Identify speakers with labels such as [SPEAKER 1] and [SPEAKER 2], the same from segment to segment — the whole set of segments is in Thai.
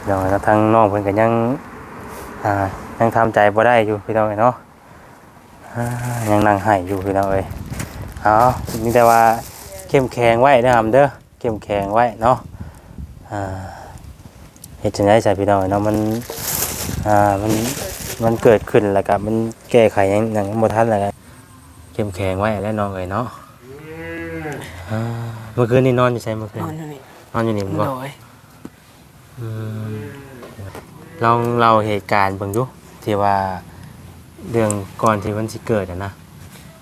[SPEAKER 1] พี่น้องแล้วทางน้องเพิ่นก็ยังอ่ายังทำใจบ่ได้อยู่พี่น้องเอ้ยเนาะอ่ายังนั่งให้อยู่พี่น้องเอ้ยเอามีแต่ว่าเข้มแข็งไว้นะครับเด้อเข้มแข็งไว้เนาะอ่าเฮ็ดจังได๋ใส่พี่น้องเอ้ยเนาะมันอ่ามันมันเกิดขึ้นแล้วก็มันแก้ไขหยังหยังบ่ทันแล้วก็เข้มแข็งไว้แล้วน้องเอ้ยเนาะอ่าเมื่อคืนนี่นอนอยู่ไสเมื่อคืน
[SPEAKER 2] นอนอยู่นี่
[SPEAKER 1] นอนอยู่นี่บ่
[SPEAKER 2] โดย
[SPEAKER 1] อืม ลองเล่าเหตุการณ์เบิ่งดูที่ว่าเรื่องก่อนที่มันสิเกิดอะนะ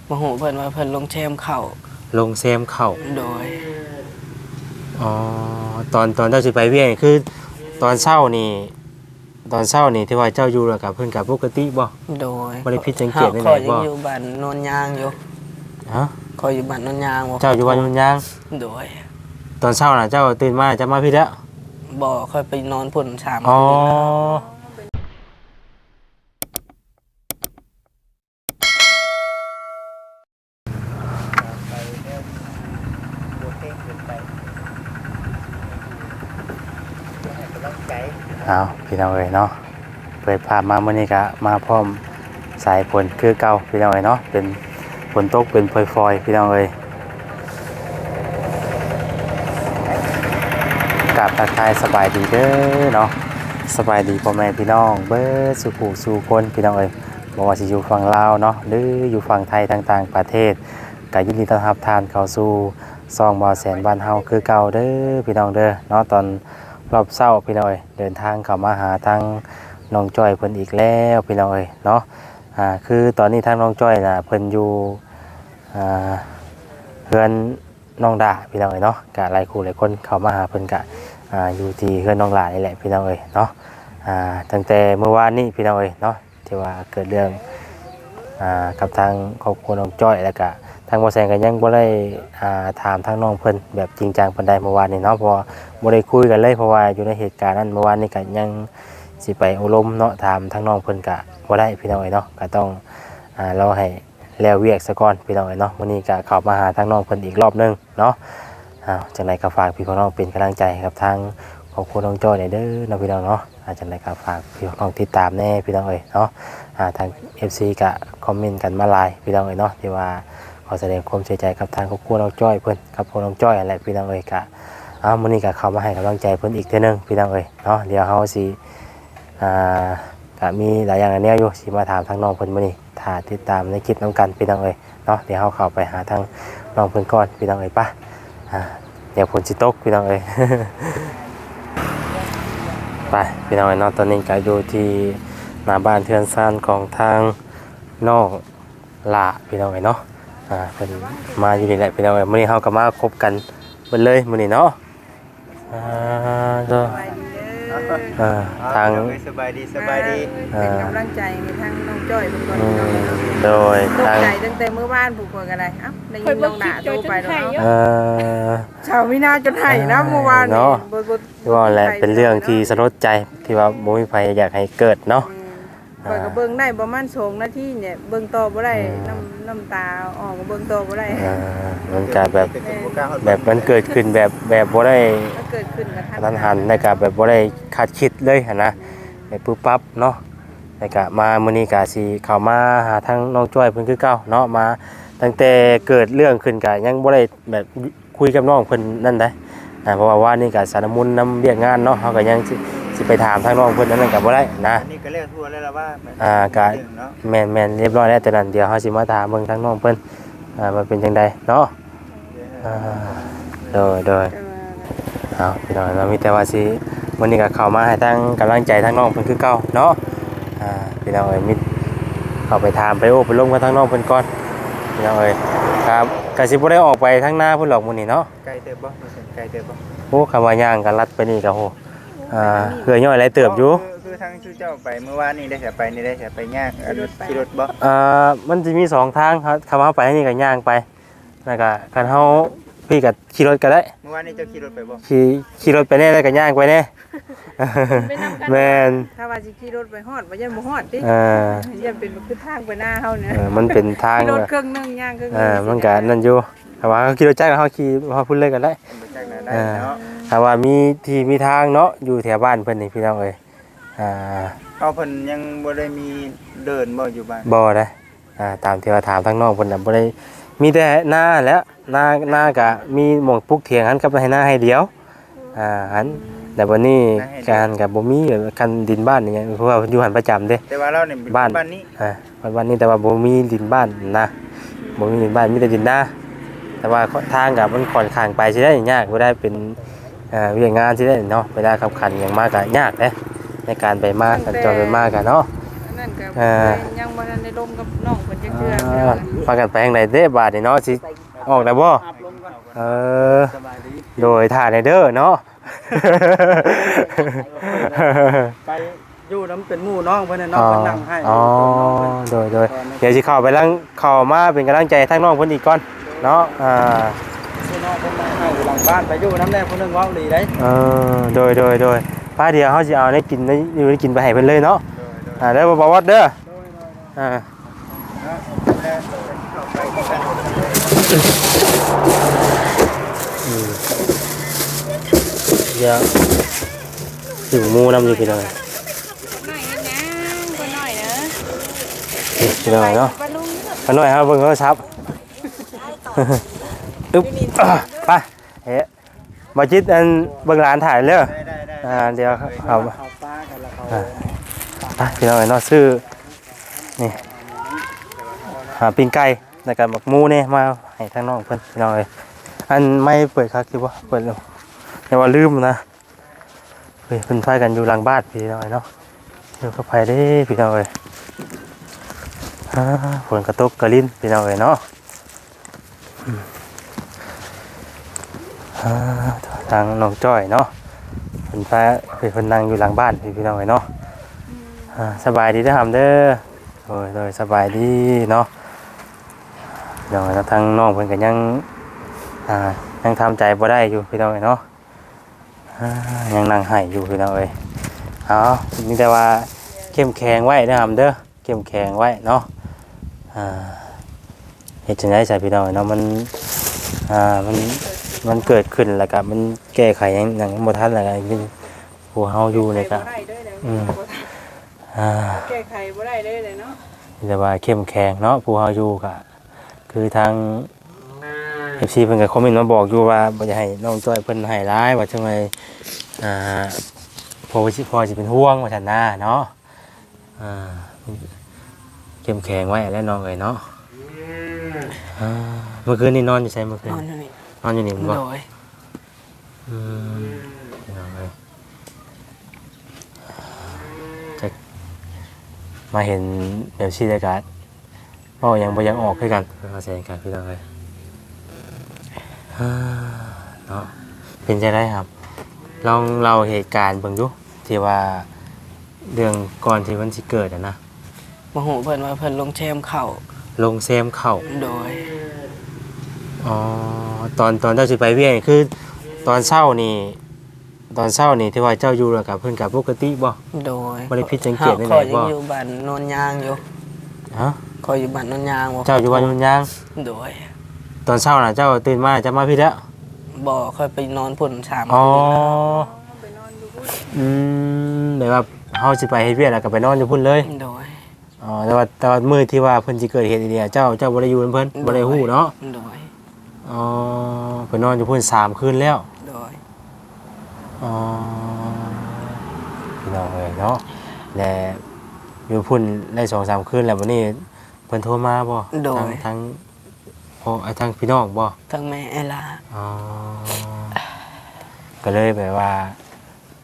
[SPEAKER 2] มาหูเพิ่นว่าเพิ่นลงแชมเข่า
[SPEAKER 1] ลงเซมเข้า
[SPEAKER 2] โดย
[SPEAKER 1] อ๋อตอนตอนเจ้าสิไปเวียงนี่คือ ตอนเช้านี่ ตอนเช้านี่ที่ว่าเจ้าอยู่แล้วกับเพิ่นกับปกติบ่
[SPEAKER 2] โดย
[SPEAKER 1] บ่ได้ผิดสังเกต
[SPEAKER 2] ข้า
[SPEAKER 1] ใดๆ
[SPEAKER 2] ข้อยยั
[SPEAKER 1] บ่
[SPEAKER 2] งอยู่บ้านโนนยางอยู่
[SPEAKER 1] ฮะ
[SPEAKER 2] คอยอยู่บ้านโนนยางบ่
[SPEAKER 1] เจ้าอยู่วันยุนยาง
[SPEAKER 2] โดย
[SPEAKER 1] ตอนเช้าน่ะเจ้าตื่นมาจะมาพี่แล้ว
[SPEAKER 2] บ่อค่อยไปนอนพุ่นสาม
[SPEAKER 1] อ๋อ
[SPEAKER 2] คืนแล้ว
[SPEAKER 1] เอาพี่น้องเอ้ยเนาะเปิดภาพมาเมื้อนี้ก็มาพร้อมสายฝนคือเก่าพี่น้องเอ้ยเนาะเป็นฝนตกเป็นฟอยๆพี่น้องเอ้ย กราบทักทายสบายดีเด้อเนาะสบายดีพ่อแม่พี่น้อง เบิดสุขูสู่คนพี่น้องเอ้ยบ่ว่าสิอยู่ฝั่งลาวเนาะหรืออยู่ฝั่งไทยต่างๆประเทศก็ยินดีต้อนรับทานเข้าสู่ซองบ่อแสนบ้านเฮาคือเก่าเด้อพี่น้องเด้อเนาะตอนรอบเช้าพี่น้องเอ้ยเดินทางเข้ามาหาทางน้องจ้อยเพิ่นอีกแล้วพี่น้องเอ้ยเนาะอ่าคือตอนนี้ทางน้องจ้อยน่ะเพิ่นอยู่อ่าเพื่อน น้องดาพี่น้องเอ้ยเนาะกะหลายคู่หลายคนเข้ามาหาเพิ่นกะอ่าอยู่ที่เพื่อนน้องหลานนี่แหละพี่น้องเอ้ยเนาะอ่าตั้งแต่เมื่อวานนี้พี่น้องเอ้ยเนาะที่ว่าเกิดเรื่องอ่ากับทางครอบครัวน้องจ้อยแล้วก็ทางบ่แซงก็ยังบ่ได้อ่าถามทางน้องเพิ่นแบบจริงจังปานใดเมื่อวานนี้เนาะเพราะว่าบ่ได้คุยกันเลยเพราะว่าอยู่ในเหตุการณ์นั้นเมื่อวานนี้ก็ยังสิไปอบรมเนาะถามทางน้องเพิ่นก็บ่ได้พี่น้องเอ้ยเนาะก็ต้องอ่ารอให้ แล้วเวียกซะก่อนพี่น้องเอ้ยเนาะวันนี้ก็เข้ามาหาทางน้องเพิ่นอีกรอบหนึงเนาะอ้าวจังไรก็ฝากพี่น้องเป็นกำลังใจกับทางครอบครัวน้องจ้อยเด้อนะพี่น้องเนาะอาจังไรก็ฝากพี่น้องติดตามแน่พี่น้องเอ้ยเนาะอ่าทาง FC ก็คอมเมนต์กันมาหลายพี่น้องเอ้ยเนาะที่ว่าขอแสดงความเสียใจกับทางครอบครัวน้องจ้อยเพิ่นกับครอบครัวน้องจ้อยอะไรพี่น้องเอ้ยก็อ้าวมื้อนี้ก็เข้ามาให้กำลังใจเพิ่นอีกเทื่อนึงพี่น้องเอ้ยเนาะเดี๋ยวเฮาสิอ่าก็มีหลายอย่างอันเนี้อยู่สิมาถามทางน้องเพิ่นมื้อนี้ ถาติดตามในคลิปนํกันพี่น้องเอ้ยเนาะเดี๋ยวเฮาเข้าไปหาทางน้องเพิ่นก่อนพี่น้องเอ้ยปะอ่าเดี๋ยวฝนสิตกพี่น้องเอ้ยไปพี่น้องเอ้ยเนาะตอนนี้ก็อยู่ที่หน้าบ้านเทือนซานของทางน้องลาพี่น้องเอ้ยเนาะอ่าเป็นมาอยู่นี่แหละพี่น้องเอ้ยมื้อนี้เฮาก็มาคบกันเบิดเลยมื้อนี้เนาะอ่าก็ อ่าทาง
[SPEAKER 3] สบายดีสบายดี
[SPEAKER 4] เป็นกำลังใจให้ทั้งน้องจ้อยทุกคน
[SPEAKER 1] อืมโดย
[SPEAKER 4] ตก
[SPEAKER 1] ทาง
[SPEAKER 4] ใจตั้งแต่เมื่อวานผูกคนกันเลยเอ้าได้ยินน้องด่าโทรไปแล้ว
[SPEAKER 1] เอ่อ
[SPEAKER 4] ชาวมินาจนไห้นะเมื่อวาน
[SPEAKER 1] เนาะ
[SPEAKER 4] บ่บ่
[SPEAKER 1] ที่ว่าแหละเป็นเรื่องที่สลดใจที่ว่าบ่มีใครอยากให้เกิดเนาะ
[SPEAKER 4] เปิดก็เบิ่งได้ประมาณ2นาทีเนี่ยเบิ่งต่อบ่ได้
[SPEAKER 1] อืม
[SPEAKER 4] น้ำน้ำตาออกก็เบิ่งต่อบ่ได้
[SPEAKER 1] อ่ามันก็แบบ
[SPEAKER 3] เป็นคนบ่กล้าฮอด
[SPEAKER 1] แบบมันเกิดขึ้นแบบแบบบ่ได้
[SPEAKER 4] มันเกิดขึ้นกับท่าน
[SPEAKER 1] ทันหันในการแบบบ่ได้คาดคิดเลยหันนะในปุ๊บปั๊บเนาะในกะมามื้อนี้กะสิเข้ามาหาทางน้องจ้อยเพิ่นคือเก่าเนาะมา ตั้งแต่เกิดเรื่องขึ้นกะยังบ่ได้แบบคุยกับน้องเพิ่นนั่นได้อ่าเพราะว่าว่านี่กะสารมุนน้ำเรียกงานเนาะเฮาก็ยังสิ สิไปถามทางน้องเพิ่นนั่นนก็บ่ได้นะ
[SPEAKER 3] อันนี้ก็เรียกทั่วแล้วล่ะว่ามัน
[SPEAKER 1] อ่ากะ
[SPEAKER 3] เรื่องเนาะ
[SPEAKER 1] แม่นแม่นเรียบร้อยแล้วแต่นั้นเดี๋ยวเฮาสิมาถามเบิ่งทางน้องเพิ่นอ่าว่าเป็นจังไดเนาะอ่าโดยโดยเอาพี่น้องเรามีแต่ว่าสิวันนี้ก็เข้ามาให้ทั้งกำลังใจทั้งน้องเพิ่นคือเก่าเนาะอ่าพี่น้องเอ้ยมิเข้าไปถามไปโอ้ไปลงกับทั้งน้องเพิ่นก่อนพี่น้องเอ้ยครับก็สิบ่ได้ออกไปทางหน้าเพิ่นหรอกมื้อนี้เนาะ
[SPEAKER 3] ไกลเติบบ่บ่ใช่ไกลเติบบ่
[SPEAKER 1] โอ้คำว่าย่างก็ลัดไปนี่ก็โห อ่าเหือย่อยหลายเติบอยู่
[SPEAKER 3] คือคือทางชื่อเจ้าไปเมื่อวานนี้ได้แต่ไปนี่ได้แต่ไปยากอันขี่รถบ่
[SPEAKER 1] อ่ามันจะมีสองทางครับคำว่าไปนี่ก็ย่างไปแล้วก็คันเฮาพี่ก็ขี่รถก็ได้
[SPEAKER 3] เมื่อวานนี้เจ้าขี่รถไปบ่
[SPEAKER 1] ขี่ขี่รถไปแน่แล้วก็ย่างไปแน่แม่น
[SPEAKER 4] ถ้าว่าสิขี่รถไปฮอดบ่ยันบ่ฮอดติ
[SPEAKER 1] อ่า
[SPEAKER 4] ยันเป็นคือทางไปหน้าเฮาเนี่ย
[SPEAKER 1] เออมันเป็นทาง
[SPEAKER 4] ขี่รถ
[SPEAKER 1] แบบ
[SPEAKER 4] เครื่องหนึงย่างเครื่องหนึง
[SPEAKER 1] อ่ามันก็นั่นอยู่แต่ว่าเขาขี่รถจักรเขาขี่เขาพุ่นเลยกันได้
[SPEAKER 3] ไปจากไหนได้
[SPEAKER 1] อ่า
[SPEAKER 3] เนาะ
[SPEAKER 1] ถ้าว่ามีที่มีทางเนาะอยู่แถวบ้านเพิ่นนี่พี่น้องเอ้ยอ่า
[SPEAKER 3] เอาเพิ่นยังบ่ได้มีเดินบ่อยู่บ้าน
[SPEAKER 1] บ่ได้อ่าตามที่ว่าถามทางน้องเพิ่นน่ะบ่ได้มีแต่หน้าแหล้วหน้าหน้าก็มีหม่องปลูกเถียงหันกับให้หน้าให้เดียวอ่าหันแต่วันนี้การก็บ่มีแบบคันดินบ้านนี่ไงเพราะว่าเพิ่นอยู่หันประจำเด้
[SPEAKER 3] แต่ว่าเราเนี่ยเป็น
[SPEAKER 1] บ้าน
[SPEAKER 3] บ้านนี้
[SPEAKER 1] อ่าวันวันนี้แต่ว่าบ่มีดินบ้านนะบ่มีดินบ้านมีแต่ดินนาแต่ว่าทางกับมันค่อนข้างไปสิได้ยากบ่ได้เป็น เอ่อเวียกงานสิได้เนาะเวลาขับขันอย่างมากก็ยากเด้ในการไปมาสัญจรไปมากันเนาะ
[SPEAKER 4] อันนั่นก็
[SPEAKER 1] อ่า
[SPEAKER 4] ยังบ่ทันได้ลมกับน้องเพิ่นจักเทื่อ
[SPEAKER 1] อ่าพากันไปทางใดเด้บาดนี่เนาะสิออกได้บ่เออโดยท่าในเด้อเนาะ
[SPEAKER 5] ไปอยู่น้ำเป็นหมู่น้องเพื่อนน่ะน้องเพิ่นนั่งให้
[SPEAKER 1] อ๋อโดยโดยเดี๋ยวสิเข้าไปลังเข้ามาเป็นกำลังใจทางน้องเพิ่นอีกก่อนเนาะอ่า
[SPEAKER 5] พี่น้องเพิ่นนั่งให้อยู่หลังบ้านไปอยู่น้ำแน่เพิ่นนึงเว้าหลีได้
[SPEAKER 1] เออโดยโดยโดยป้าเดียวเขาจะเอาได้กินได้อยู่ได้กินไปให้เพิ่นเลยเนาะอ่าได้บ่บ่วัดเด้ออ่าอืมเดี๋ยวสิวหมูนำอยู่พี่น้อง
[SPEAKER 4] หน่อยนะบ่น้อยนะ
[SPEAKER 1] นี่พี่น้องเนาะ
[SPEAKER 4] ปลาลุง
[SPEAKER 1] มาหน่อยครับเบิ่งโทรศัพท์อึ๊บอะ ไปเฮ้มาจิตอันเบิ่งหลานถ่ายเด้อ
[SPEAKER 3] ได้ได้ได้
[SPEAKER 1] อ่าเดี๋ยวขับเอา
[SPEAKER 5] เอาปนแล้วเขา
[SPEAKER 1] อะพี่น้องเอ้นาะซื้อนี่หาปิ้งไก่แล้วก็บักมูเนี่มาให้ทางน้องเพิ่อนพี่น้องเอ้ยอันไม่เปิดครับคือว่าเปิดแล้วอย่าว่าลืมนะเฮ้ยเพิ่นพากันอยู่หลังบ้านพี่น้องเอ้นาะเดี๋ยวเข้าไปเด้พี่น้องเอ้ยอ่าฝนกระตกกระลิ้นพี่น้องเอ้ยเนาะ ทางน้องจ้อยเนาะเพิ่นพาเพิ่นนั่งอยู่หลังบ้านพี่พี่น้องเอ้ยเนาะสบายดีเด้อหำเด้อโอ้ยโดยสบายดีเนาะเดี๋ยวทางน้องเพิ่นก็ยังอ่ายังทำใจบ่ได้อยู่พี่น้องเอ้ยเนาะยังนั่งให้อยู่พี่น้องเอ้ยเอามีแต่ว่าเข้มแข็งไว้เด้อหำเด้อเข้มแข็งไว้เนาะอ่าเฮ็ดจังไดใส่พี่น้องเอ้ยเนาะมันอ่ามัน มันเกิดขึ้นแล้วก็มันแก้ไขหยังหยังบ่ทันแล้วก็มีผู้เฮาอยู่นี่ก็
[SPEAKER 4] บ่ได้เด้อเลย
[SPEAKER 1] อืม อ่า
[SPEAKER 4] แก้ไขบ่ได้เด้อเลยเนาะ
[SPEAKER 1] แต่ว่าเข้มแข็งเนาะผู้เฮาอยู่ก็คือทาง FC เพิ่นก็คอมเมนต์มาบอกอยู่ว่าบ่อยากให้น้องจ้อยเพิ่นให้ร้ายว่าจังไดอ่าพอสิพอสิเป็นห่วงว่าซั่นนะเนาะอ่าเข้มแข็งไว้แล้วน้องเอ้ยเนาะอ่าเมื่อคืนนี่นอนอยู่ไสเมื่อคืน
[SPEAKER 2] นอนอยู่ นี่
[SPEAKER 1] นอนอยู่นี่บ่
[SPEAKER 2] โดย
[SPEAKER 1] อืมเอาเลยจะมาเห็นแบบชีดากาศก็ยังบ่ยังออกคือกันมาแสดงการพี่น้องเลยฮ่าเนาะเป็นจะได้ครับ ลองเล่าเหตุการณ์เบิ่งดูที่ว่าเรื่องก่อนที่มันสิเกิดอะนะ
[SPEAKER 2] มาหูเพิ่นว่าเพิ่นลงแชมเข่า
[SPEAKER 1] ลงเซมเข่า
[SPEAKER 2] โดย
[SPEAKER 1] อ๋อ ตอนตอนเจ้าสิไปเวียนคือ ตอนเช้านี่ ตอนเช้านี่ที่ว่าเจ้าอยู่แล้วกับเพิ่นกับปกติบ่
[SPEAKER 2] โดย
[SPEAKER 1] บ่ได้ผิดสังเกต
[SPEAKER 2] ฮา
[SPEAKER 1] ในไหน
[SPEAKER 2] คอยยัง
[SPEAKER 1] บ่
[SPEAKER 2] อยู่บ้านโนนยางอยู่
[SPEAKER 1] ฮะ
[SPEAKER 2] คอยอยู่บ้านโนนยางบ่
[SPEAKER 1] เจ้าอยู่วันยุนยาง
[SPEAKER 2] โดย
[SPEAKER 1] ตอนเช้าน่ะเจ้าตื่นมาจะมาพี่แล้ว
[SPEAKER 2] บ่ค่อยไปนอนพุ่นสาม
[SPEAKER 1] อ๋อ
[SPEAKER 2] คืน
[SPEAKER 4] ไปนอนอยู่พุ่น
[SPEAKER 1] อืมแบบว่าเฮาสิไปเฮ็ดเวียกแล้วก็ไปนอนอยู่พุ่นเลย
[SPEAKER 2] โดย
[SPEAKER 1] อ๋อแต่ว่าแต่ว่ามื้อที่ว่าเพิ่นสิเกิดเหตุอีเนี่ยเจ้าเจ้าบ่ได้อยู่นำเพิ่นบ่ได้ฮู้เนาะ
[SPEAKER 2] โดย
[SPEAKER 1] อ๋อเพิ่นนอนอยู่พุ่นสามคืนแล้ว
[SPEAKER 2] โดย
[SPEAKER 1] อ๋อพี่น้องเอ้ยเนาะและอยู่พุ่นได้สองสามคืนแล้ววันนี้เพิ่นโทรมาบ่
[SPEAKER 2] โด
[SPEAKER 1] ทาง
[SPEAKER 2] ย
[SPEAKER 1] ทางพ่อไอ้ทางพี่น้องบ่
[SPEAKER 2] ทั้งแม่ไอลา
[SPEAKER 1] อ๋อก็เลยแบบว่า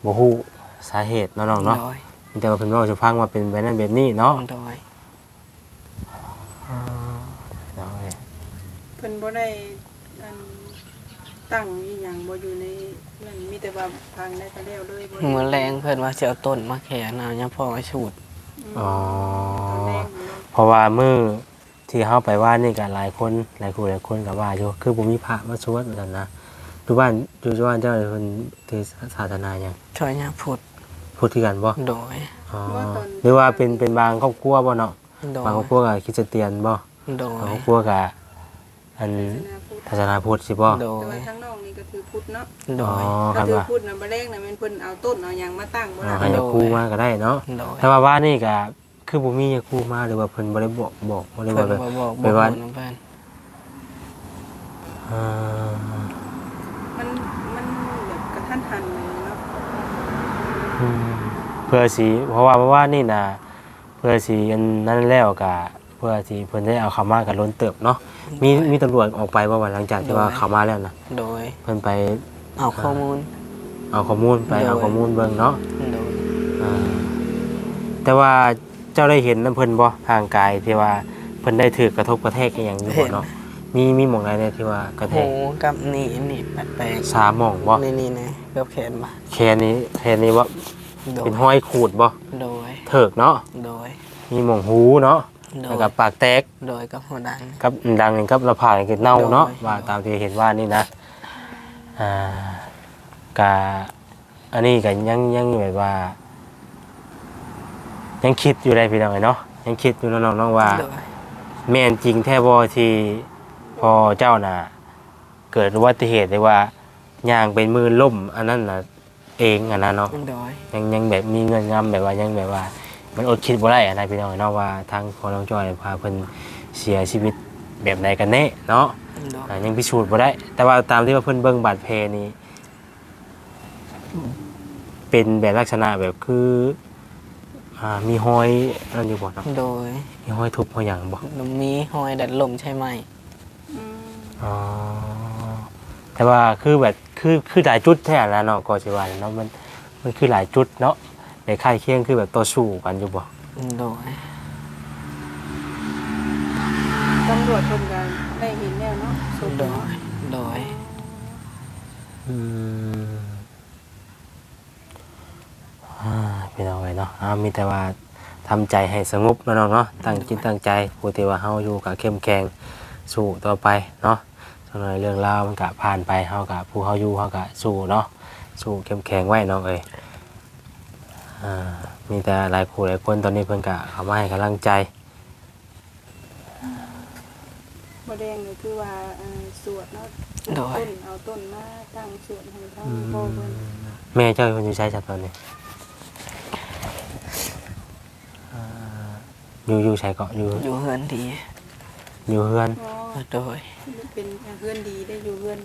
[SPEAKER 1] บ่ฮู้สาเหตุเนาะน้องเนาะ
[SPEAKER 2] โดย
[SPEAKER 1] มีแต่ว่าเพิ่นเว้าให้ฟังว่าเป็นแบบนั้นแบบนี้เนาะ
[SPEAKER 2] โดย
[SPEAKER 1] เนาะเอ้ย
[SPEAKER 4] เพิ่นบ่ได้ อันตั้งอีหยังบ่อยู่ในนั่นมีแต่ว่าพังได้ก็แล้วเลยบ่ได้
[SPEAKER 2] เมื่อแรงเพิ่นว่าสิเอาต้นมาแขวนเอายังพอมาชูด
[SPEAKER 1] อ๋อ
[SPEAKER 4] ตอนแรกเนาะ
[SPEAKER 1] เพราะว่ามื้อที่เฮาไปว่านี่ก็หลายคนหลายคู่หลายคนก็ว่าอยู่คือบ่มีพระมาสวดเหมือนกันนะอยู่บ้านอยู่บ้านเจ้าเพิ่นถือศาสนาหยัง
[SPEAKER 2] ช่วยยาพุด
[SPEAKER 1] พูดคือกันบ่
[SPEAKER 2] โดย
[SPEAKER 1] อ๋อหรือว่าเป็นเป็นบางครอบครัวบ่เนาะ
[SPEAKER 2] โดย
[SPEAKER 1] บางครอบครัวก็คริสเตียนบ่
[SPEAKER 2] โด
[SPEAKER 1] บาง
[SPEAKER 2] ย
[SPEAKER 1] ครอบครัวก็อัน
[SPEAKER 4] ศาสนาพุทธ
[SPEAKER 1] ศาสนาพุทธสิบ่
[SPEAKER 2] โด
[SPEAKER 4] แต่ว่ายทางน้องนี่ก็ถือพุทธเนาะ
[SPEAKER 2] โด
[SPEAKER 1] อ๋อยค
[SPEAKER 4] ถ้า
[SPEAKER 1] รับ
[SPEAKER 4] ถือ
[SPEAKER 1] ว่า
[SPEAKER 4] พุทธน่ะบ่แรกน่ะแม่นเพิ่นเอาต้นเอาหยังมาตั้งบ่
[SPEAKER 1] อ๋อ
[SPEAKER 4] ล่ะ
[SPEAKER 1] ให้ยาคูมาก็ได้เนาะ
[SPEAKER 2] โดย
[SPEAKER 1] แต่ว่าว่านี่ก็คือบ่มียาคูมาหรือว่าเพิ่นบ่ได้บอกบอกบ่ได้
[SPEAKER 2] เพิ่
[SPEAKER 1] ว่านแบบ
[SPEAKER 2] บ่บอก
[SPEAKER 1] ไป
[SPEAKER 2] บอก
[SPEAKER 1] ว่า
[SPEAKER 2] น้ำเพิ่น
[SPEAKER 1] อ่า
[SPEAKER 4] มันมันแบบกระทันหันเลยเนาะ
[SPEAKER 1] อืมเพื่อสิเพราะว่าเพราะว่านี่น่ะเพื่อสิอันนั้นแล้วก็เพื่อสิเพิ่นได้เอาเข้ามากับล้นเติบเนาะ มีมีตำรวจออกไปว่าวันหลังจากที่ว่าเข้ามาแล้วน่ะ
[SPEAKER 2] โดย
[SPEAKER 1] เพิ่นไป
[SPEAKER 2] เอาข้อมูล
[SPEAKER 1] เอาข้อมูลไปเอาข้อมูลเบิ่งเนาะ
[SPEAKER 2] โดย
[SPEAKER 1] อ่าแต่ว่าเจ้าได้เห็นน้ำเพิ่นบ่ทางกายที่ว่าเพิ่นได้ถือกระทบกระแทกอหย่างนี้บ่เนาะมีมีหม่องใดเนี่ยที่ว่ากระแท
[SPEAKER 2] หู
[SPEAKER 1] ก
[SPEAKER 2] กับนี่นี่แปลก
[SPEAKER 1] สามหม่องบ่
[SPEAKER 2] ๆนี่นี่นะเกือบแขนบ่
[SPEAKER 1] แค่นี้แค่นี้ว่า
[SPEAKER 2] โดย
[SPEAKER 1] เป็นห้อยขูดบ่
[SPEAKER 2] โดย
[SPEAKER 1] เถิกเนาะ
[SPEAKER 2] โดย
[SPEAKER 1] มีหม่องหูเนาะ
[SPEAKER 2] โด
[SPEAKER 1] แล้ว
[SPEAKER 2] ย
[SPEAKER 1] ก็ปากแตก
[SPEAKER 2] โดยกับหัวดัง
[SPEAKER 1] กับดังกับระผายกับเน่าเนาะ
[SPEAKER 2] โดย
[SPEAKER 1] ว่าตามที่เห็นว่านี่นะอ่ากะอันนี้ก็ยังยังแบบว่า ยังคิดอยู่ได้พี่น้องเอ้ยเนาะยังคิดอยู่เนาะน้องๆว่า
[SPEAKER 2] โดย
[SPEAKER 1] แม่นจริงแท้บ่ที่พอเจ้าน่ะ เกิดอุบัติเหตุได้ว่าย่างเป็นมือล่ม อันนั้นน่ะเองอันนั้นเนาะ
[SPEAKER 2] โดย
[SPEAKER 1] ยังยังแบบมีเงินงำแบบว่ายังแบบว่า มันอดคิดบ่ได้อะนะพี่น้องเนาะว่าทางพอน้องจอยพาเพิ่นเสียชีวิตแบบใดกันแน่เนาะ
[SPEAKER 2] โดย
[SPEAKER 1] อ่ายังพิสูจน์บ่ได้ แต่ว่าตามที่ว่าเพิ่นเบิ่งบาดแผลนี่เป็นแบบลักษณะแบบคืออ่ามีรอยนั่นอยู่บ่เนาะ
[SPEAKER 2] โดย
[SPEAKER 1] มีรอยทุบรอยหยังบ่
[SPEAKER 2] มีหอยดัดลมใช่ไหม
[SPEAKER 4] อืม
[SPEAKER 1] อ๋อแต่ว่าคือแบบคือคือหลายจุดแท้แล้วเนาะก็สิว่าเนาะมันมันคือหลายจุดเนาะ ในค่ายเคียงคือแบบต่อสู้กันอยู่บ่
[SPEAKER 2] โดย
[SPEAKER 4] ตำรวจเพิ่นก็ได้เห็นแล้วเนาะศพ
[SPEAKER 2] โด
[SPEAKER 4] เนาะ
[SPEAKER 2] ยโดย
[SPEAKER 1] อืมอ่าเป็นเอาไว้เนาะอ่ามีแต่ว่าทำใจให้สงบเนาะน้องเนาะตั้งจิตตั้งใจผู้ที่ว่าเฮาอยู่กับเข้มแข็งสู้ต่อไปเนาะส่วนในเรื่องราวมันก็ผ่านไปเฮากับผู้เฮาอยู่เฮาก็สู้เนาะสู้เข้มแข็งไว้น้องเอ้ย อ่ามีแต่หลายคู่หลายคนตอนนี้เพิ่นก็เข้ามาให้กำลังใจ
[SPEAKER 4] บ่แดงก็คือว่าเอ่อสวดเนาะ
[SPEAKER 2] โดย
[SPEAKER 4] ต้นเอาต้นมาตั้งสวดให้ทางพ่อเพิ่น
[SPEAKER 1] แม่เจ้าเพิ่นอยู่ใช้จัดตอนนี้อ่าอยู่อยู่ใช้เกาะอยู่
[SPEAKER 2] อยู่เฮือนดี
[SPEAKER 1] อยู่เฮือน
[SPEAKER 4] อ๋อ
[SPEAKER 2] โดย
[SPEAKER 4] เป็นเพื่อนดีได้อยู่เพื่อน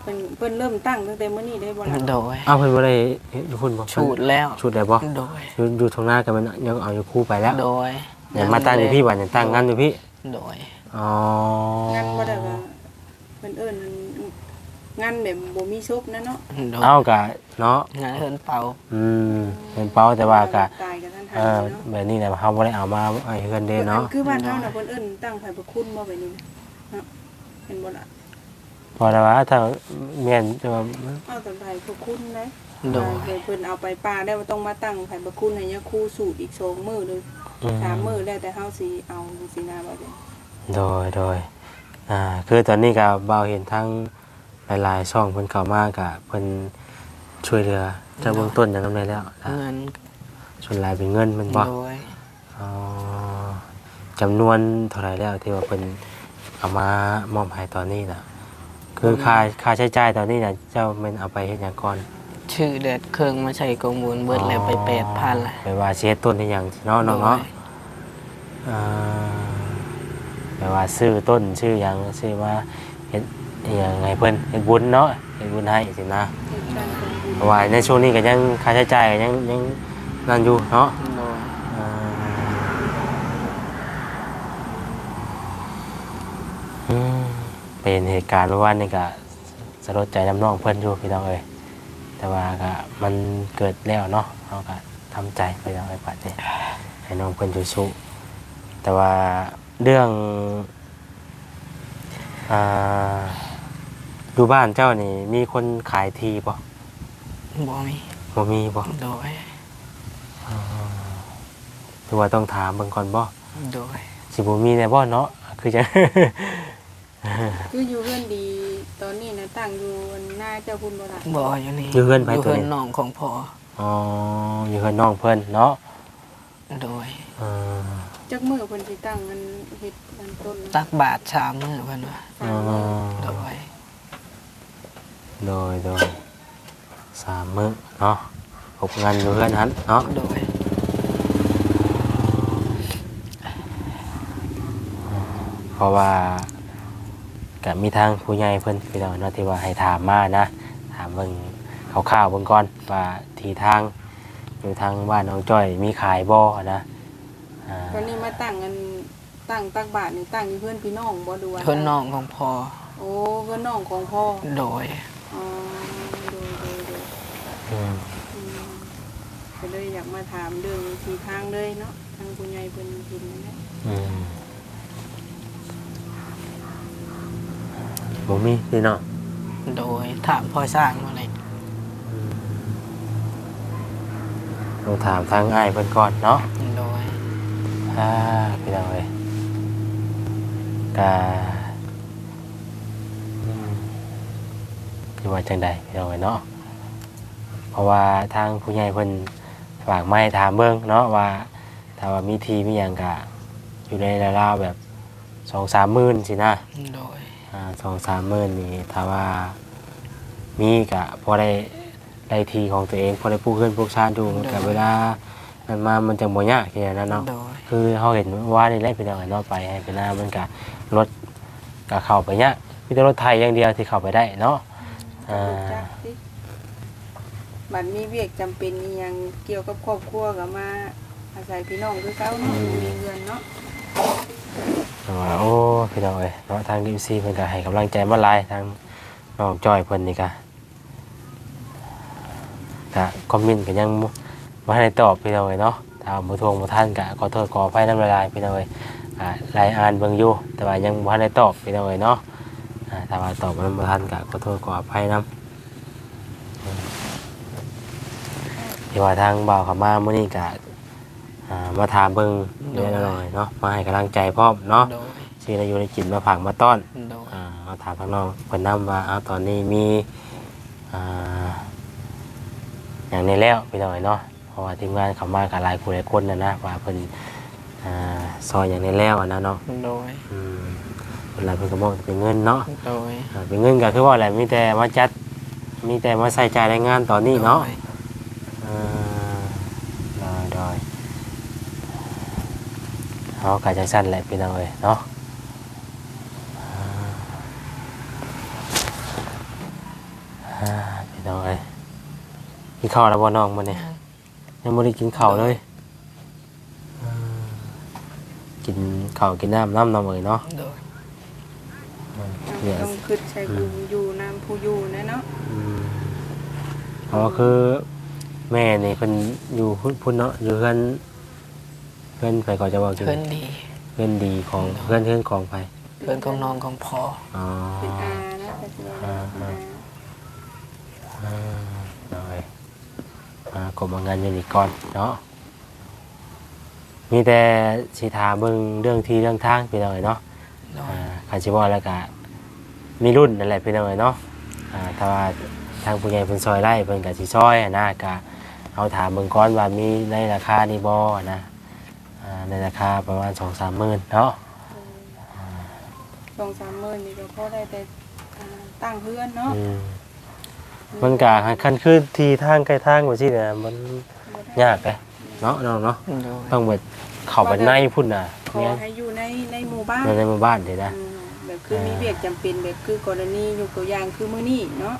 [SPEAKER 4] เพิ่นเพิ่นเริ่มตั้งตั้งแต่มื้อนี้ได้บ่ล่ะ
[SPEAKER 2] โดย
[SPEAKER 1] อ้าวเพิ่นบ่ได้เฮ็ดอยู่พุ่นบ่
[SPEAKER 2] ชูดแล้ว
[SPEAKER 1] ชุดได้บ่
[SPEAKER 2] โดย
[SPEAKER 1] อยู่อยู่ตรงหน้ากันมันยังเอาอยู่คู่ไปแล้ว
[SPEAKER 2] โดย
[SPEAKER 1] เดี๋ยวมาตั้งอยู่พี่บัดอย่าตั้งงั้นอยู่พี่
[SPEAKER 2] โดย
[SPEAKER 1] อ๋อ
[SPEAKER 4] งั้นบ่ได้ว่าเพิ่นเอิ้นมันงานแบบบ่มีศพนะเนาะ
[SPEAKER 2] โดย
[SPEAKER 1] เอากะเนาะ
[SPEAKER 2] งานเฮือนเป่า
[SPEAKER 1] อืมเป็นเป้าแต่ว่ากะ
[SPEAKER 4] ตายกันทันหั
[SPEAKER 1] เอนอ
[SPEAKER 4] เนาะ
[SPEAKER 1] แบบนี้แหละเฮาบ่ได้เอามาให้เฮือนเด้เนาะ
[SPEAKER 4] คือบ้านเฮาน่ะเพิ่นเอิ้นตั้งไผประคุณบ่แบบนี้นะเนาะเห็นบ่ล่ะ
[SPEAKER 1] เพอแล้วว่าถ้าแม่นจะว่า
[SPEAKER 4] เอาแต่ไผประคุณนะ
[SPEAKER 2] โดย
[SPEAKER 4] เพิ่นเอาไปป่าได้ว่าต้องมาตั้งไผประคุณให้ยาคู่สูตรอีกสองมื้อเลย
[SPEAKER 1] อืม
[SPEAKER 4] สามมื้อแล้วแต่เฮาสิเอาสินาบ่ได้
[SPEAKER 1] โดยโดยอ่าคือตอนนี้ก็เบาเห็นทั้งหลายๆช่องเพิ่นเข้ามากะเพิ่นช่วยเหลือจากเบื้องต้นอย่างนั้นได้แล้วนะ
[SPEAKER 2] เงิน
[SPEAKER 1] ส่วนหลายเป็นเงินแมันบ่
[SPEAKER 2] โดย
[SPEAKER 1] อ๋อจำนวนเท่าไหร่แล้วที่ว่าเป็นเอามามอบให้ตอนนี้นะ คือค่าค่าใช้จ่ายตอนนี้นะเจ้าเป็นเอาไปเฮ็ดหยังก่อน
[SPEAKER 2] ชื่อเด็ดเครื่องมาใช้กองบุญเบิดแล้วไปแปดพันละ
[SPEAKER 1] ไปว่าสิเฮ็ดต้นให้หยังเนาะน้องเนาะอ่าไปว่าซื้อต้นซื้อหยังซื้อมาเฮ็ดอหยังให้เพิ่นเฮ็ดบุญเนาะเฮ็ดบุญให้สินะ
[SPEAKER 4] เฮ็ดการเป็นบุญ
[SPEAKER 1] เพราะว่าในช่วงนี้ก็ยังค่าใช้จ่ายก็ยังยังนั่นอยู่เนาะ
[SPEAKER 2] โดย
[SPEAKER 1] อ่าอืม เป็นเหตุการณ์เมื่อวานนี่ก็สะลดใจน้ำน้องเพื่อนอยู่พี่น้องเอ้ยแต่ว่าก็มันเกิดแล้วเนาะเราก็ทำใจไปน้องไอ้ปัดนี่ให้น้องเพื่อนสู้ๆแต่ว่าเรื่องอ่าอยู่บ้านเจ้านี่มีคนขายทีป่ะ
[SPEAKER 2] บ่มี
[SPEAKER 1] บ่มีป่ะ
[SPEAKER 2] โดย
[SPEAKER 1] หรือว่าต้องถามเบิ่งก่อนบ่
[SPEAKER 2] โดย
[SPEAKER 1] สิบ่มีแน่บ่เนาะคือจะ
[SPEAKER 4] คืออยู่เพื่อนดี ตอนนี้นะตั้งอยู่หน้าเจ้าคุณบ่ล่ะ
[SPEAKER 2] บ่อยู่นี่
[SPEAKER 1] อยู่เฮือนไผ
[SPEAKER 2] อยู่
[SPEAKER 1] ตัว
[SPEAKER 2] เฮือน
[SPEAKER 1] นี้
[SPEAKER 2] น้องของพ่อ
[SPEAKER 1] อ๋ออยู่กับน้องเพิ่นเนาะ
[SPEAKER 2] โดย
[SPEAKER 1] เออ
[SPEAKER 4] จักมื้อเพิ่นสิตั้งมันเฮ็ดมันต้น
[SPEAKER 2] ตักบาทชามมือเพิ่นว่า
[SPEAKER 1] อ๋อ
[SPEAKER 2] โดย
[SPEAKER 1] โดยโดยสามมื้อเนาะพบงานอยู่เพื่อนนั้นเนาะ
[SPEAKER 2] โดย
[SPEAKER 1] เพราะว่า กับมีทางผู้ใหญ่เพิ่นพี่น้องเนาะที่ว่าให้ถามมานะถามเบิ่งคร่าวๆเบิ่งก่อนว่าทีทางอยู่ทางบ้านน้องจ้อยมีขายบ่นะอ่า
[SPEAKER 4] ตอนนี้มาตั้งกันตั้งตักบาทนี่ตั้งอยู่เพื่อนพี่น้องบ่ดูว่า
[SPEAKER 2] เพื่อนน้องของพ่อ
[SPEAKER 4] โอ้เพื่อนน้องของพ่อ
[SPEAKER 2] โดย
[SPEAKER 4] อ๋อโดยโดยโดย
[SPEAKER 1] อืม
[SPEAKER 4] อืมก็เลยอยากมาถามเรื่องทีทางเลยเนาะทางผู้ใหญ่เพิ่นเห็นนั่นแหละ
[SPEAKER 1] อืม บ่มีพี่น้อง
[SPEAKER 2] โดยถามพ่อสร้างมาเลย
[SPEAKER 1] ต้องถามทางอ้ายเพิ่นก่อนเนาะ
[SPEAKER 2] โดย
[SPEAKER 1] อ่าพี่น้องเอ้ยกาอืมคือว่าจังใดพี่น้องเอ้ยเนาะเพราะว่าทางผู้ใหญ่เพิ่นฝากไม้ถามเบิ่งเนาะว่าถ้าว่ามีทีมีหยังกะอยู่ในราวๆแบบสองสามหมื่นสินะ
[SPEAKER 2] โดย
[SPEAKER 1] อ่า สองสามหมื่นนี่ถ้าว่ามีกะพอได้ได้ทีของตัวเองพอได้ปลูกเพื่อนปลูกชาติดูมันกับเวลามันมามันจะบ่ยากแค่นั้นเนาะ
[SPEAKER 2] โดย
[SPEAKER 1] คือเขาเห็นว่านี่แหละพี่น้องเนาะไปให้เป็นหน้ามันกะรถกะเข้าไปเนี้ยมีแต่รถไทยอย่างเดียวที่เข้าไปได้เนาะอ่า
[SPEAKER 4] รู้จักสิบัดมีเวียกจำเป็นอีหยังเกี่ยวกับครอบครัวก็มาอาศัยพี่น้องคือเก่าเนาะมีเงินเนาะ
[SPEAKER 1] แต่ว่าโอ้พี่น้องเอ้ยเนาะทางดีซีเพิ่นก็ให้กำลังใจมาหลายทางน้องจอยเพิ่นนี่กะกะคอมเมนต์ก็ยังบ่ทันได้ตอบพี่น้องเอ้ยเนาะถ้าบ่ทวงบ่ทันกะขอโทษขออภัยนำหลายๆพี่น้องเอ้ยอ่ารายอ่านเบิ่งอยู่แต่ว่ายังบ่ทันได้ตอบพี่น้องเอ้ยเนาะอ่าถ้าว่าตอบมันบ่ทันกะขอโทษขออภัยนำที่ว่าทางบ่าวเขามามื้อนี้ก็ อ่ามาถามเบิ่งเรื่อยหน่อยเนาะมาให้กำลังใจพร้อมเนาะ
[SPEAKER 2] โดย
[SPEAKER 1] สิได้อยู่ในจิตมาผักมาต้อน
[SPEAKER 2] โดย
[SPEAKER 1] อ่ามาถามทางน้องเพิ่นนํว่าเอาตอนนี้มีอ่าอย่างนี้แล้วพี่น้อยเนาะเพราะว่าทีมงานเขามากับหลายคนหลายคนนะนะว่าเพิ่นอ่าซอยอย่างนี้แล้วอะนะเนาะ
[SPEAKER 2] โดย
[SPEAKER 1] อืมเวลาเพิ่นก็บอกเป็นเงินเนาะ
[SPEAKER 2] โดย
[SPEAKER 1] อ่าเป็นเงินก็คือว่าอะไรมีแต่มาจัดมีแต่มาใส่ใจในงานตอนนี้เนาะ
[SPEAKER 2] โดย
[SPEAKER 1] อ่าได้ได้ เอากาจังสั้นแหละพี่น้องเอ้ยเนาะอ่าอ่าพี่น้องเอ้ยกินข้าวแล้วบ่น้องมื้อนี้ยังบ่ได้กินข้าวเลยอ่ากินข้าวกินน้ำน้ำน้ำเอ้ยเนาะ
[SPEAKER 2] โดย
[SPEAKER 1] เนี่ย
[SPEAKER 4] ต้องคิดใช้ผู้อยู่นำผู้อยู่นะเนาะ
[SPEAKER 1] อืมอ๋อคือแม่นี่เพิ่นอยู่พุ่นพุ่นเนาะอยู่เพื่อน เพื่อนไปก่อนจะบอกจริง
[SPEAKER 2] เพื่อนดี
[SPEAKER 1] เพื่อนดีของเพื่อนเพื่อนของไป
[SPEAKER 2] เพื่อนของน้องของพ่อ
[SPEAKER 1] อ๋อ
[SPEAKER 4] เป็นอานะแต่สิว่าเป็นอา
[SPEAKER 1] อ่าเอาไว้อ่ากดมางานอยันอีกก่อนเนาะมีแต่สิถามเบิ่งเรื่องที่เรื่องทางพี่น้องเอ้ยเนาะ
[SPEAKER 2] โดย
[SPEAKER 1] อ่าคาชิบอแล้วก็มีรุ่นนั่นแหละพี่น้องเอ้ยเนาะอ่าถ้าว่าทางผู้ใหญ่เพิ่นซอยไล่เพิ่นก็สิซอยอะนะก็เอาถามเบิ่งก่อนว่ามีในราคานี้บ่นะอ่า ในราคาประมาณ2-3หมื่นเนาะ
[SPEAKER 4] สองสามหมื่นนี่ก็พอได้แต่อ่าตั้งเพื่อนเนาะ
[SPEAKER 1] อืมมันก็คันคือที่ทางใกล้ทางว่าซี่เนี่ยมันยากเด้เนาะน้องเนาะ
[SPEAKER 2] โดย
[SPEAKER 1] ต้องไปเข้าไปในพุ่นน่ะ
[SPEAKER 4] ขอ
[SPEAKER 1] เนี่ย
[SPEAKER 4] ให้อยู่ในในหมู่บ้าน
[SPEAKER 1] ในหมู่บ้านเด้นะ
[SPEAKER 4] อืมแบบคือมีเวียกจำเป็นแบบคือกรณียกตัวอย่างคือมื้อนี้เนาะ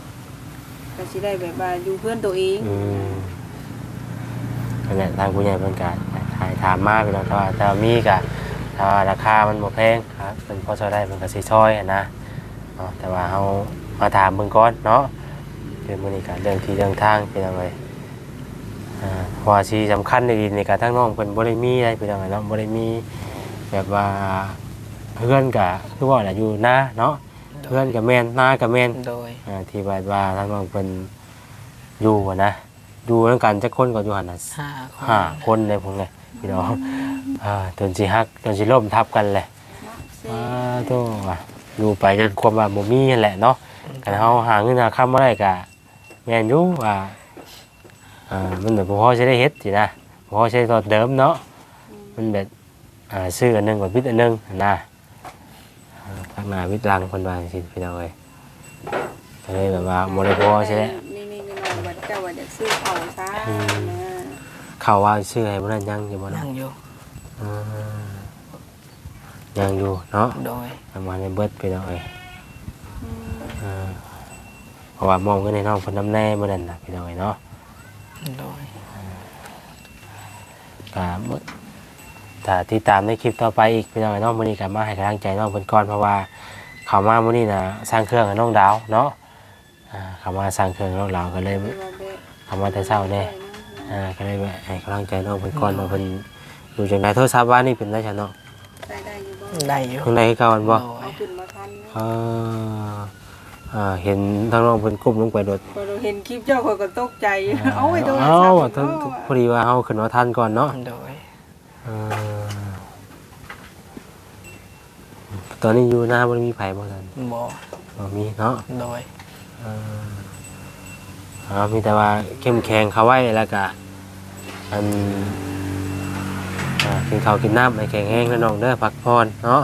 [SPEAKER 4] ก็สิได้แบบว่าอยู่เพื่อนตัวเอง
[SPEAKER 1] อืมนั่นแหละทางผู้ใหญ่เพิ่นก็ถ่ายถามมาพี่น้องถ้าว่าถ้ามีก็ถ้าว่าราคามันบ่แพงครับเพิ่นพอซอยได้เพิ่นก็สิซอยอะนะเนาะแต่ว่าเฮามาถามเบิ่งก่อนเนาะคือมื้อนี้ก็เรื่องที่เรื่องทางพี่น้องเอ้ยอ่าเพราะว่าสิสำคัญในดินนี่ก็ทางน้องเพิ่นบ่ได้มีอะไรพี่น้องเอ้ยเนาะบ่ได้มีแบบว่าเพื่อนก็คือว่าแหละอยู่นาเนาะเพื่อนก็แม่นนาก็แม่น
[SPEAKER 2] โดย
[SPEAKER 1] อ่าที่ว่าว่าทางน้องเป็นอยู่อะนะอยู่ด้วยกันจะคนก็อยู่หันนะ
[SPEAKER 2] ห้าคน
[SPEAKER 1] ห้าคนเลยผมไง พี่น้องอ่าจนสิฮักจนสิล่มทับกันเลย
[SPEAKER 4] เนาะเซ่
[SPEAKER 1] อ่าโตัวอยู่ไปจนความว่าบ่มีนั่นแหละเนาะกันเฮาหาเงินหาค่ำบ่ได้ก็แม่นอยู่ว่าอ่ามันแบบบ่พอสิได้เฮ็ดสินะบ่พอสิได้ตอนเดิมเนาะมันแบบอ่าซื้ออันหนึงกับวิทย์อันหนึงนะอ่าทางหน้าวิทย์หลังเพิ่นว่าจังซี่พี่น้องเอ้ยก็ก็เลยแบบว่าบ่ได้พอใช่ไหม
[SPEAKER 4] นี่นี่นี่น้องบัดเจ้าว่าอยากซื้อเขาซะ
[SPEAKER 1] อืม
[SPEAKER 4] นะ
[SPEAKER 1] เขาว่าชื่อให้บ่นั้นยังอยู่บ่
[SPEAKER 2] นั่
[SPEAKER 1] เนาะ
[SPEAKER 2] งอยู่
[SPEAKER 1] อืมยังอยู่เนาะ
[SPEAKER 2] โดย
[SPEAKER 1] ประมาณนี้เบิดไปแล้วเอ้ย
[SPEAKER 4] อืม
[SPEAKER 1] อ่าเพราะว่ามองกันในน้องเพิ่นน้ำแน่มื้อนั้นน่ะพี่น้องเอ้ยเนาะ
[SPEAKER 2] โดย
[SPEAKER 1] ก็มื้อถ้าที่ตามในคลิปต่อไปอีกพี่น้องเอ้ยเนาะมื้อนี้ก็มาให้กำลังใจน้องเพิ่นก่อนเพราะว่าเขามามื้อนี้น่ะสร้างเครื่องให้น้องดาวเนาะอ่าเขามาสร้างเครื่องให้น้องดาวก็เลย
[SPEAKER 4] คือว่าแบบ
[SPEAKER 1] เขามาแต่เช้าแน่
[SPEAKER 4] นะ
[SPEAKER 1] อ่าก็เลยแวะให้กำลังใจน้องเพิ่นก่อนว่าเพิ่นอยู่จังไดโทรศัพท์ว่านี่เป็นได้ฉันเนาะ
[SPEAKER 4] ได้ได้อยู่บ่
[SPEAKER 2] ได้อยู่
[SPEAKER 1] ข้างในคือเก่าอันบ่
[SPEAKER 2] โด
[SPEAKER 4] เอา
[SPEAKER 2] ย
[SPEAKER 4] ขึ้นมาทันนะ
[SPEAKER 1] อ่าอ่าเห็นทางน้องเพิ่นก้มลงไปโดด
[SPEAKER 4] พอเราเห็นคลิปเจ้าเขาก็ตกใจเอาไว้โทรศัพ
[SPEAKER 1] เอ้า
[SPEAKER 4] ท์
[SPEAKER 1] ทั้งพอดีว่าเฮาขึ้นมาทันก่อนเนาะ
[SPEAKER 2] โดย
[SPEAKER 1] อ่าตอนนี้อยู่หน้าบ่ได้มีไผบ่ซั่น
[SPEAKER 2] บ่
[SPEAKER 1] บ่มีเนาะ
[SPEAKER 2] โดย
[SPEAKER 1] อ่าอ่ามีแต่ว่าเข้มแข็งเขาไว้แล้วก็อันอ่ากินข้าวกินน้ำให้แข็งแรงแล้วน้องเด้อพักผ่อนเนาะ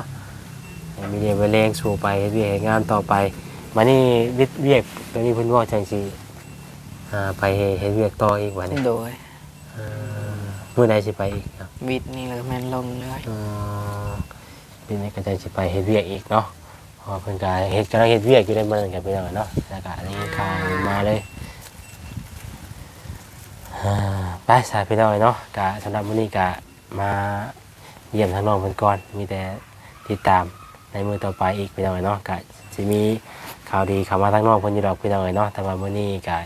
[SPEAKER 1] ให้มีเรียนไปแรงสู่ไปเฮ็ดเวียกเฮ็ดงานต่อไปมานี่วิทย์เวียกตัวนี้เพิ่นว่าจังสิอ่าไปเฮ็ดเวียกต่ออีกว่านี่
[SPEAKER 2] โดย
[SPEAKER 1] อ่ามื้อใดสิไปอีกครับ
[SPEAKER 2] วิทย์นี่เลยแม่นลงเลย
[SPEAKER 1] อ่าปีนี้ก็จะสิไปเฮ็ดเวียกอีกเนาะเพอเพิ่นก็เฮ็ดกำลังเฮ็ดเวียกอยู่ในเมืองกันไปแล้วเนาะแล้วก็อันนี้ข่าวมาเลย อ่า ไปสายพี่น้อยเนาะกะสำหรับวันนี้กะมาเยี่ยมทางน้องเพิ่นก่อน มีแต่ติดตามในมือต่อไปอีกพี่น้อยเนาะกะสิมีข่าวดีเข้ามาทางน้องเพิ่นอยู่ดอกพี่น้อยเนาะแต่ว่ามื้อนี้กะ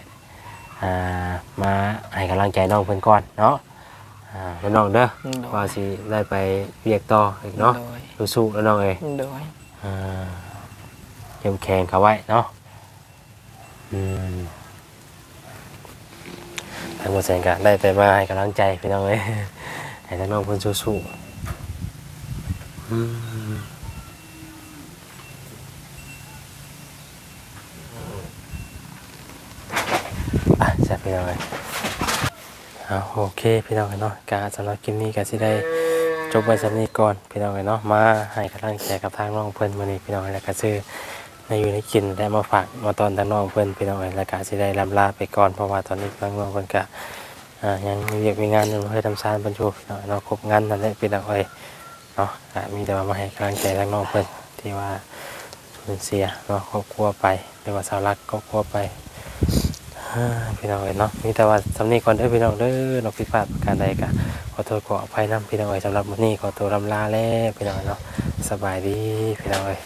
[SPEAKER 1] อ่ามาให้กำลังใจน้องเพิ่นก่อนเนาะอ่าแล้วน้องเด้อ
[SPEAKER 2] โดย
[SPEAKER 1] ว่าสิได้ไปเรียกต่ออีกเนาะ
[SPEAKER 2] โดย
[SPEAKER 1] สู้ๆแล้วน้องเอ้ย
[SPEAKER 2] โดย
[SPEAKER 1] อ่าเข้มแข็งเขาไว้เนาะอืม ทางบทแสงก็ได้แต่มาให้กำลังใจพี่น้องเอ้ยให้ทั้งน้องเพิ่นสู้ๆอืมอะแซ่บพี่น้องเอ้ยเอาโอเคพี่น้องเอ้ยเนาะการสำหรับคลิปนี้ก็สิได้จบไว้สำนี้ก่อนพี่น้องเอ้ยเนาะมาให้กำลังใจกับทางน้องเพิ่นมื้อนี้พี่น้องเอ้ยแล้วก็ซื้อ ในอยู่ในกินได้มาฝากมาตอนทางน้องเพิ่นพี่น้องเอ้ยแล้วก็สิได้ลำลาไปก่อนเพราะว่าตอนนี้ทางน้องเพิ่นก็อ่ายังมีเวียกมีงานอยู่ให้ทำซานบรรจุเนาะเราครบงานนั่นแหละเป็นเอาไว้เนาะก็มีแต่ว่ามาให้กำลังใจทางน้องเพิ่นที่ว่าสูญเสียเนาะครอบครัวไปหรือว่าสาวรักครอบครัวไปพี่น้องเอ้ยเนาะมีแต่ว่าสำนีก่อนเด้อพี่น้องเด้อเราผิดพลาดประการใดก็ขอโทษขออภัยนํพี่น้องเอ้ยสำหรับวันนี้ขอตัวลำลาแล้วพี่น้องเนาะสบายดีพี่น้องเอ้ย